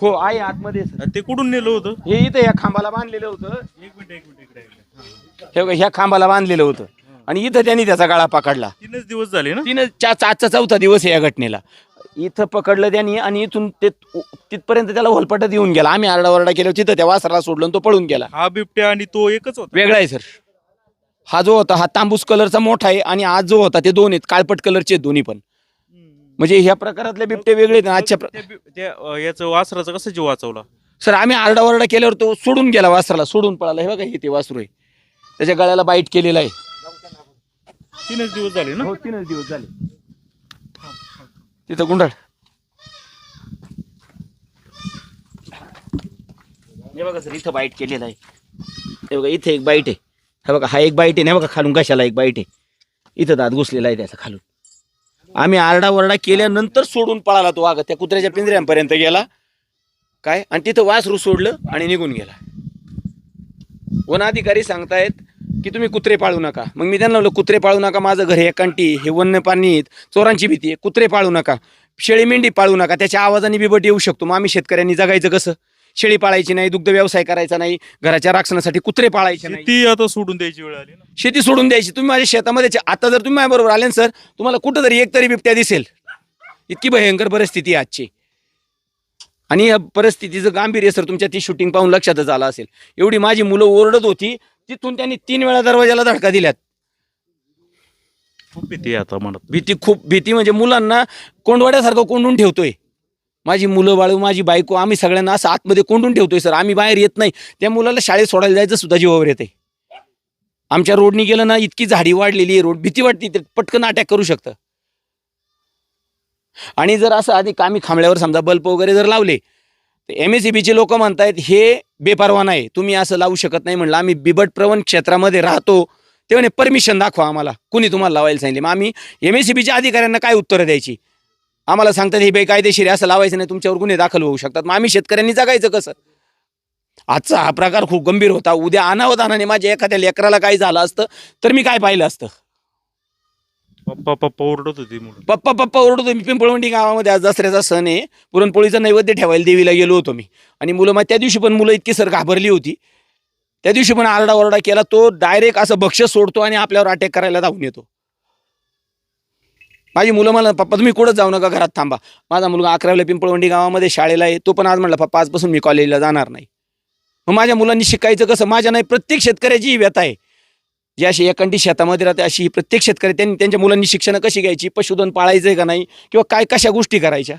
हो आहे आतमध्ये सर. ते कुठून नेलं होतं? हे इथं या खांबाला बांधलेलं होतं. एक मिनिट एक मिनिट इकडे. हे. ह्या खांबाला बांधलेलं होतं. आणि इथं त्यांनी त्याचा गाळा पकडला. तीनच दिवस झाले ना? तिनं चा आजचा चौथा दिवस आहे या घटनेला. इथं पकडलं त्यांनी आणि इथून ते तिथपर्यंत त्याला होलपटत येऊन गेला. आम्ही आरडाओरडा केलो तिथं त्या वासराला सोडलं आणि तो पळून गेला. हा बिबट्या आणि तो एकच होता? वेगळा आहे सर. हा जो होता हा तांबूस कलरचा मोठा आहे आणि आज जो होता ते दोन आहेत. काळपट कलरचे आहेत दोन्ही पण. म्हणजे ह्या प्रकारातले बिबटे वेगळे आहेत आणि आजच्या प्र- त्या याचं वासराचं कसं जीव वाचवला? सर आम्ही आरडाओरडा केल्यावर तो सोडून गेला वासराला सोडून पळाला. हे बघा हे ते वासरू आहे. त्याच्या गळ्याला बाईट केलेला आहे. तीनच दिवस झाले ना? हो तीनच दिवस झाले. तिथं गुंडाळ. हे बघा सर इथं बाईट केलेला आहे. हे बघा इथे एक बाईट आहे. हे बघा हा एक बाईट आहे. नाही बघा खालून कशाला एक बाईट आहे? इथं दात घुसलेला आहे त्याचा खालून. आम्ही आरडाओरडा केल्यानंतर सोडून पळाला तो वाघ. त्या कुत्र्याच्या पिंजऱ्यांपर्यंत गेला. काय? आणि तिथं वासरू सोडलं आणि निघून गेला. वन अधिकारी सांगतायत की तुम्ही कुत्रे पाळू नका. मग मी त्यांना म्हणलं कुत्रे पाळू नका माझं घर हे कंटी हे वन्य पाणी आहेत, चोरांची भीती आहे. कुत्रे पाळू नका शेळी मेंढी पाळू नका त्याच्या आवाजाने बिबट येऊ शकतो. मग आम्ही शेतकऱ्यांनी जगायचं कसं? शेळी पाळायची नाही दुग्ध व्यवसाय करायचा नाही घराच्या राखणासाठी कुत्रे पाळायचे नाही. ती आता सोडून द्यायची वेळ आली ना. शेती सोडून द्यायची. तुम्ही माझ्या शेतामध्ये चे- आता जर तुम्ही माझ्याबरोबर आले ना सर तुम्हाला कुठंतरी एक तरी बिबट्या दिसेल. इतकी भयंकर परिस्थिती आहे आजची. आणि या परिस्थितीचं गांभीर्य सर तुमच्या ती शूटिंग पाहून लक्षातच आलं असेल. एवढी माझी मुलं ओरडत होती तिथून त्यांनी तीन वेळा दरवाजाला धडका दिल्यात. खूप भीती आहे आता मनात. भीती खूप भीती म्हणजे मुलांना कोंडवाड्यासारखं कोंडून ठेवतोय. माझी मुलं बाळू माझी बायको आम्ही सगळ्यांना असं आतमध्ये कोंडून ठेवतोय सर. आम्ही बाहेर येत नाही. त्या मुलाला शाळेत सोडायला जायचं सुद्धा जीवावर येते आमच्या रोडनी गेलं ना इतकी झाडी वाढलेली आहे रोड. भीती वाटते ते पटकन अटॅक करू शकतं. आणि जर असं आधी आम्ही खांबळ्यावर समजा बल्ब वगैरे जर लावले तर एम एस चे लोक म्हणतायत हे बेपरवाना आहे. तुम्ही असं लावू शकत नाही. म्हणलं आम्ही बिबट प्रवण क्षेत्रामध्ये राहतो. ते म्हणे परमिशन दाखवा आम्हाला. कुणी तुम्हाला लावायला सांगितले? मग आम्ही एम एस अधिकाऱ्यांना काय उत्तरं द्यायची? आम्हाला सांगतात हे बेकायदेशीर असं लावायचं नाही तुमच्यावर गुन्हे दाखल होऊ शकतात. मग आम्ही शेतकऱ्यांनी जगायचं कसं? आजचा हा प्रकार खूप गंभीर होता. उद्या अनावधानाने माझ्या एखाद्या लेकराला काही झालं असतं तर मी काय पाहिलं असतं? पप्पा पप्पा ओरडत होती पप्पा पप्पा ओरडतो मी पिंपळवंडी गावामध्ये आज दसऱ्याचा सण आहे. पुरणपोळीचा नैवेद्य ठेवायला देवीला गेलो होतो मी. आणि मुलं मग त्या दिवशी पण मुलं इतकी सर घाबरली होती. त्या दिवशी पण आरडा ओरडा केला. तो डायरेक्ट असं बक्षीस सोडतो आणि आपल्यावर अटॅक करायला धावून येतो. माझी मुलं मला पप्पा तुम्ही कुठं जाऊ नका घरात थांबा. माझा मुलगा अकरावीला पिंपळवंडी गावामध्ये शाळेला आहे. तो पण आज म्हणला पप्पा आजपासून मी कॉलेजला जाणार नाही. मग माझ्या मुलांनी शिकायचं कसं? माझ्या नाही प्रत्येक शेतकऱ्याची ही व्यथा आहे. जी अशी एकांटी शेतामध्ये राहते अशी प्रत्येक शेतकरी त्यांनी त्यांच्या मुलांनी शिक्षण कशी घ्यायची? पशुधन पाळायचं आहे का नाही? किंवा काय कशा गोष्टी करायच्या?